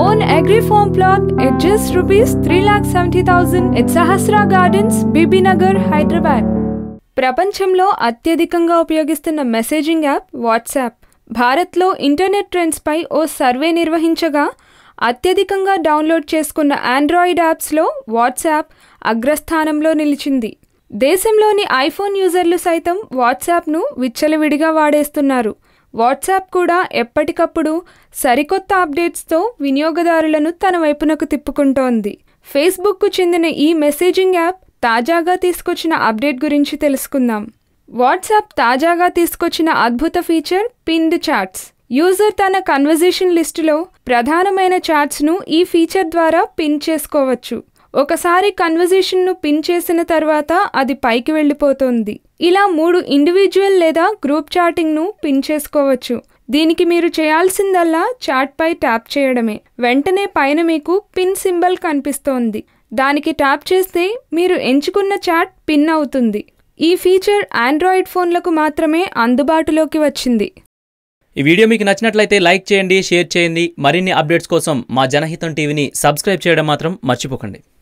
own agri farm plot at just rupees 3,70,000 at Sahasra Gardens, Bibinagar, Hyderabad. ప్రపంచంలో అత్యధికంగా ఉపయోగిస్తున్న messaging app WhatsApp భారత్లో internet ట్రెండ్స్పై ఓ సర్వే నిర్వహించగా అత్యధికంగా డౌన్లోడ్ చేసుకున్న ఆండ్రాయిడ్ యాప్స్లో వాట్సాప్ అగ్రస్థానంలో నిలిచింది. దేశంలోని ఐఫోన్ యూజర్లు సైతం వాట్సాప్ను విచ్చలవిడిగా వాడేస్తున్నారు. వాట్సాప్ కూడా ఎప్పటికప్పుడు సరికొత్త అప్డేట్స్తో వినియోగదారులను తన వైపునకు తిప్పుకుంటోంది. ఫేస్బుక్కు చెందిన ఈ మెసేజింగ్ యాప్ తాజాగా తీసుకొచ్చిన అప్డేట్ గురించి తెలుసుకుందాం. వాట్సాప్ తాజాగా తీసుకొచ్చిన అద్భుత ఫీచర్ పిన్డ్ చాట్స్. యూజర్ తన కన్వర్జేషన్ లిస్టులో ప్రధానమైన చాట్స్ను ఈ ఫీచర్ ద్వారా పిన్ చేసుకోవచ్చు. ఒకసారి కన్వర్జేషన్ను పిన్ చేసిన తర్వాత అది పైకి వెళ్ళిపోతుంది. ఇలా మూడు ఇండివిజువల్ లేదా గ్రూప్ చాటింగ్ను పిన్ చేసుకోవచ్చు. దీనికి మీరు చేయాల్సిందల్లా చాట్పై ట్యాప్ చేయడమే. వెంటనే పైన మీకు పిన్ సింబల్ కనిపిస్తోంది. దానికి ట్యాప్ చేస్తే మీరు ఎంచుకున్న చాట్ పిన్ అవుతుంది. ఈ ఫీచర్ ఆండ్రాయిడ్ ఫోన్లకు మాత్రమే అందుబాటులోకి వచ్చింది. ఈ వీడియో మీకు నచ్చినట్లయితే లైక్ చేయండి షేర్ చేయండి. మరిన్ని అప్డేట్స్ కోసం మా జనహితం టీవీని సబ్స్క్రైబ్ చేయడం మాత్రం మర్చిపోకండి.